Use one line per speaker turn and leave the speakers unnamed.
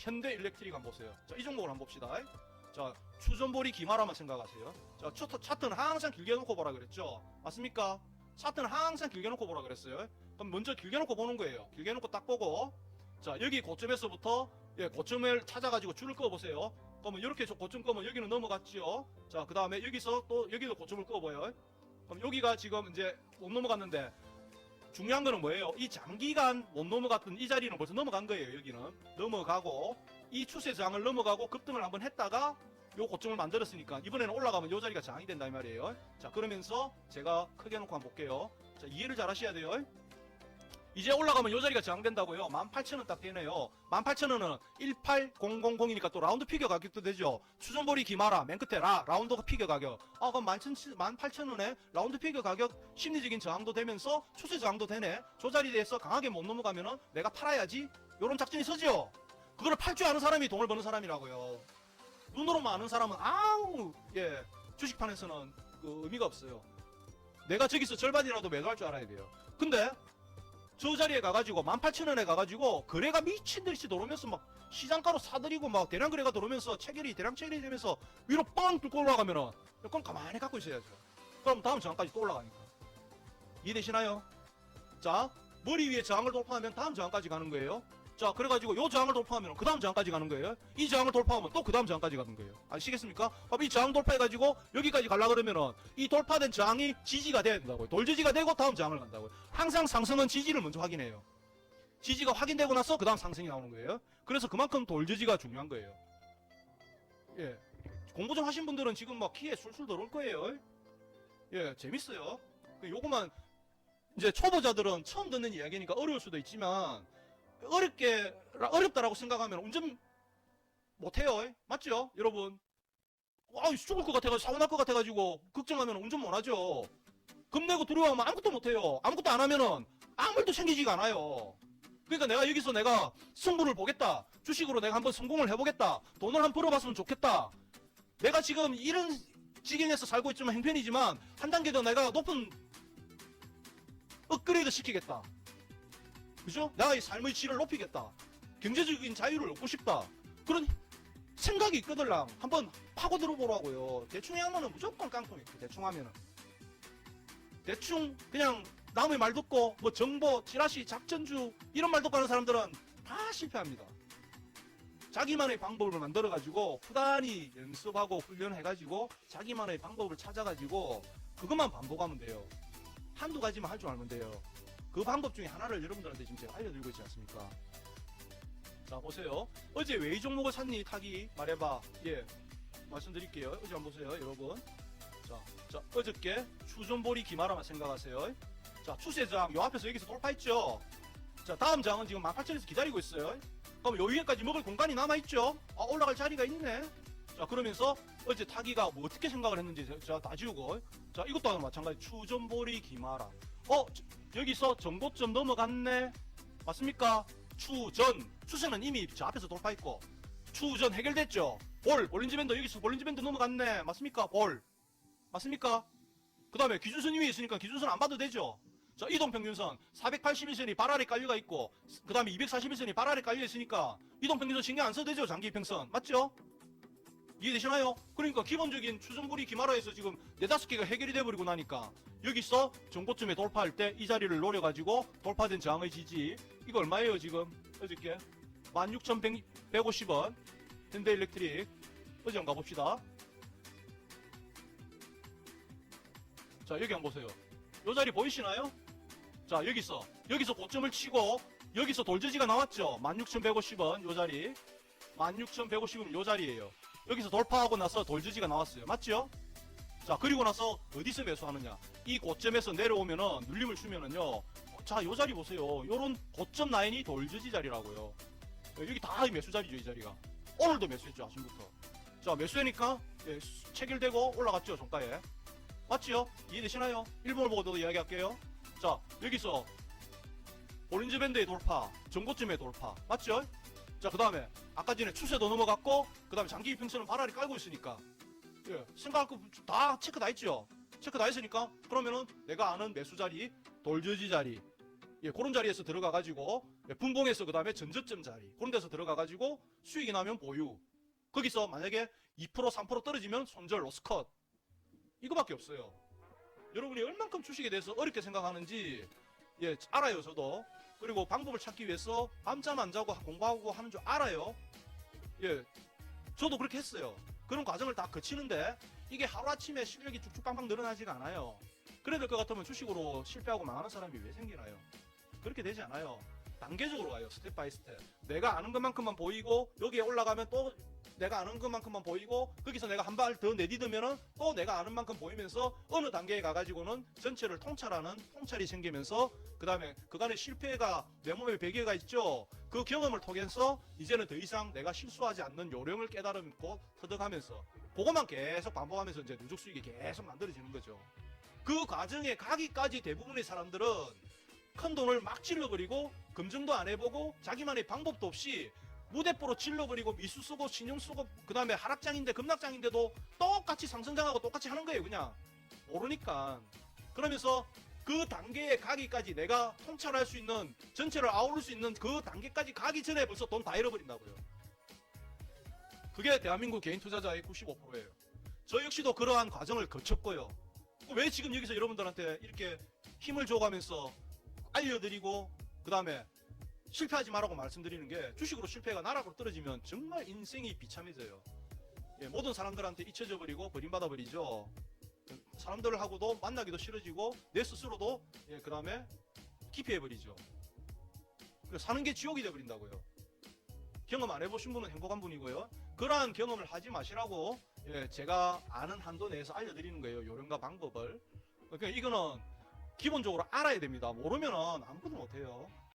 현대 일렉트릭 한번 보세요. 자, 이 종목을 한번 봅시다. 자, 추전보리 기마라만 생각하세요. 자, 차트, 차트는 항상 길게 놓고 보라 그랬죠? 맞습니까? 차트는 항상 길게 놓고 보라 그랬어요. 그럼 먼저 길게 놓고 보는 거예요. 길게 놓고 딱 보고, 자, 여기 고점에서부터, 예, 고점을 찾아가지고 줄을 꺼보세요. 그러면 이렇게 저 고점 끄면 여기는 넘어갔지요. 자, 그 다음에 여기서 또 여기도 고점을 꺼봐요. 그럼 여기가 지금 이제 못 넘어갔는데, 중요한 거는 뭐예요? 이 장기간 못 넘어갔던 이 자리는 벌써 넘어간 거예요, 여기는. 넘어가고, 이 추세 저항을 넘어가고 급등을 한번 했다가 요 고점을 만들었으니까 이번에는 올라가면 요 자리가 저항이 된다 이 말이에요. 자, 그러면서 제가 크게 놓고 한번 볼게요. 자, 이해를 잘 하셔야 돼요. 이제 올라가면 요 자리가 저항된다고요. 18,000원 딱 되네요. 18,000원은 18000이니까 또 라운드 피겨 가격도 되죠. 추전보리 기마라 맨 끝에 라 라운드 피겨 가격. 아 그럼 18,000원에 라운드 피겨 가격 심리적인 저항도 되면서 추세 저항도 되네. 저 자리에서 강하게 못 넘어가면은 내가 팔아야지. 요런 작전이 서죠. 그거를 팔줄 아는 사람이 돈을 버는 사람이라고요. 눈으로만 아는 사람은 아우 예 주식판에서는 그 의미가 없어요. 내가 저기서 절반이라도 매도할 줄 알아야 돼요. 근데 저 자리에 가가지고 18,000원에 가가지고 거래가 미친 듯이 들어오면서 막 시장가로 사들이고 막 대량 거래가 들어오면서 체결이 대량 체결이 되면서 위로 빵 뚫고 올라가면은 그건 가만히 갖고 있어야죠. 그럼 다음 저항까지 또 올라가니까. 이해되시나요? 자 머리 위에 저항을 돌파하면 다음 저항까지 가는 거예요. 자 그래가지고 요 저항을 돌파하면 그 다음 저항까지 가는 거예요. 이 저항을 돌파하면 또 그 다음 저항까지 가는 거예요. 아시겠습니까? 그럼 이 저항 돌파해가지고 여기까지 가려 그러면은 이 돌파된 저항이 지지가 된다고요. 돌지지가 되고 다음 저항을 간다고요. 항상 상승은 지지를 먼저 확인해요. 지지가 확인되고 나서 그 다음 상승이 나오는 거예요. 그래서 그만큼 돌지지가 중요한 거예요. 예. 공부 좀 하신 분들은 지금 막 키에 술술 들어올 거예요. 예, 재밌어요. 그 요거만 이제 초보자들은 처음 듣는 이야기니까 어려울 수도 있지만 어렵게 어렵다라고 생각하면 운전 못해요. 맞죠, 여러분? 아, 죽을 것 같아가지고 사고 날 것 같아가지고 걱정하면 운전 못하죠. 겁내고 두려워하면 아무것도 못해요. 아무것도 안 하면은 아무 일도 생기지가 않아요. 그러니까 내가 여기서 내가 승부를 보겠다. 주식으로 내가 한번 성공을 해보겠다. 돈을 한번 벌어봤으면 좋겠다. 내가 지금 이런 지경에서 살고 있지만 행편이지만 한 단계 더 내가 높은 업그레이드 시키겠다. 그죠? 이 삶의 질을 높이겠다. 경제적인 자유를 얻고 싶다. 그런 생각이 있거들랑 한번 파고 들어 보라고요. 대충 하면은 무조건 깡통이 대충 하면은. 대충 그냥 남의 말 듣고 뭐 정보, 찌라시, 작전주 이런 말 듣고 하는 사람들은 다 실패합니다. 자기만의 방법을 만들어가지고 후단히 연습하고 훈련해가지고 자기만의 방법을 찾아가지고 그것만 반복하면 돼요. 한두 가지만 할 줄 알면 돼요. 그 방법 중에 하나를 여러분들한테 지금 제가 알려드리고 있지 않습니까? 자 보세요. 어제 웨이 종목을 샀니 타기 말해봐. 예 말씀드릴게요. 어제 한번 보세요 여러분. 자, 자 어저께 추존보리 기마라만 생각하세요. 자 추세장 요 앞에서 여기서 돌파했죠. 자 다음 장은 지금 18,000에서 기다리고 있어요. 그럼 요 위에까지 먹을 공간이 남아있죠. 아 올라갈 자리가 있네. 자 그러면서 어제 타기가 뭐 어떻게 생각을 했는지 제가 다 지우고 자 이것도 마찬가지 추존보리 기마라. 어 저- 여기서 정고점 넘어갔네. 맞습니까? 추전 추세는 이미 저 앞에서 돌파했고 추전 해결됐죠. 볼 볼린지 밴드 여기서 볼린지 밴드 넘어갔네. 맞습니까? 볼 맞습니까? 그 다음에 기준선 위에 있으니까 기준선 안 봐도 되죠. 자 이동평균선 481선이 발 아래 깔려가 있고 그 다음에 241선이 발 아래 깔려 있으니까 이동평균선 신경 안 써도 되죠. 장기평선 맞죠? 이해되시나요? 그러니까 기본적인 추정불이 기마라에서 지금 네다섯 개가 해결이 돼버리고 나니까 여기서 정보점에 돌파할 때 이 자리를 노려가지고 돌파된 저항의 지지 이거 얼마예요 지금? 어저께? 16,150원. 현대일렉트릭. 어제 한번 가봅시다. 자 여기 한번 보세요. 요 자리 보이시나요? 자 여기서. 여기서 고점을 치고 여기서 돌저지가 나왔죠? 16,150원 요 자리. 16,150원 요 자리에요 여기서 돌파하고 나서 돌저지가 나왔어요. 맞죠? 자 그리고 나서 어디서 매수하느냐. 이 고점에서 내려오면은 눌림을 주면은요. 자 요 자리 보세요. 요런 고점 라인이 돌저지 자리라고요. 여기 다 매수 자리죠 이 자리가. 오늘도 매수했죠 아침부터. 자 매수하니까 예, 수- 체결되고 올라갔죠 종가에. 맞지요? 이해되시나요? 일본을 보고 도 이야기할게요. 자 여기서 오렌지 밴드의 돌파 전고점의 돌파. 맞죠? 자 그 다음에 아까 전에 추세도 넘어갔고 그 다음에 장기 이평선은 바라리 깔고 있으니까. 예, 생각할 거 다 체크 다 했죠. 체크 다 했으니까 그러면은 내가 아는 매수 자리, 돌저지 자리, 예, 그런 자리에서 들어가 가지고 예, 분봉에서 그 다음에 전저점 자리 그런 데서 들어가가지고 수익이 나면 보유. 거기서 만약에 2% 3% 떨어지면 손절 로스컷. 이거밖에 없어요. 여러분이 얼만큼 주식에 대해서 어렵게 생각하는지 예 알아요 저도 그리고 방법을 찾기 위해서 밤잠 안 자고 공부하고 하는 줄 알아요? 예. 저도 그렇게 했어요. 그런 과정을 다 거치는데 이게 하루아침에 실력이 쭉쭉 빵빵 늘어나지가 않아요. 그래야 될 것 같으면 주식으로 실패하고 망하는 사람이 왜 생기나요? 그렇게 되지 않아요. 단계적으로 가요 스텝 바이 스텝. 내가 아는 것만큼만 보이고 여기에 올라가면 또 내가 아는 것만큼만 보이고 거기서 내가 한 발 더 내디디면은 또 내가 아는 만큼 보이면서 어느 단계에 가가지고는 전체를 통찰하는 통찰이 생기면서 그 다음에 그간의 실패가 내 몸에 베개가 있죠. 그 경험을 통해서 이제는 더 이상 내가 실수하지 않는 요령을 깨달음고 터득하면서 그것만 계속 반복하면서 이제 누적 수익이 계속 만들어지는 거죠. 그 과정에 가기까지 대부분의 사람들은 큰 돈을 막 찔러버리고 검증도 안 해보고 자기만의 방법도 없이 무대뽀로 찔러버리고 미수 쓰고 신용 쓰고 그 다음에 하락장인데 급락장인데도 똑같이 상승장하고 똑같이 하는 거예요 그냥. 모르니까. 그러면서 그 단계에 가기까지 내가 통찰할 수 있는 전체를 아우를 수 있는 그 단계까지 가기 전에 벌써 돈 다 잃어버린다고요. 그게 대한민국 개인 투자자의 95%예요. 저 역시도 그러한 과정을 거쳤고요. 왜 지금 여기서 여러분들한테 이렇게 힘을 줘가면서 알려드리고 그 다음에 실패하지 말라고 말씀드리는 게 주식으로 실패가 나락으로 떨어지면 정말 인생이 비참해져요. 예, 모든 사람들한테 잊혀져 버리고 버림받아 버리죠. 사람들하고도 만나기도 싫어지고 내 스스로도 예, 그 다음에 기피해 버리죠. 사는 게 지옥이 돼 버린다고요. 경험 안 해보신 분은 행복한 분이고요. 그러한 경험을 하지 마시라고 예, 제가 아는 한도 내에서 알려드리는 거예요. 요령과 방법을. 그러니까 이거는 기본적으로 알아야 됩니다. 모르면은 아무것도 못해요.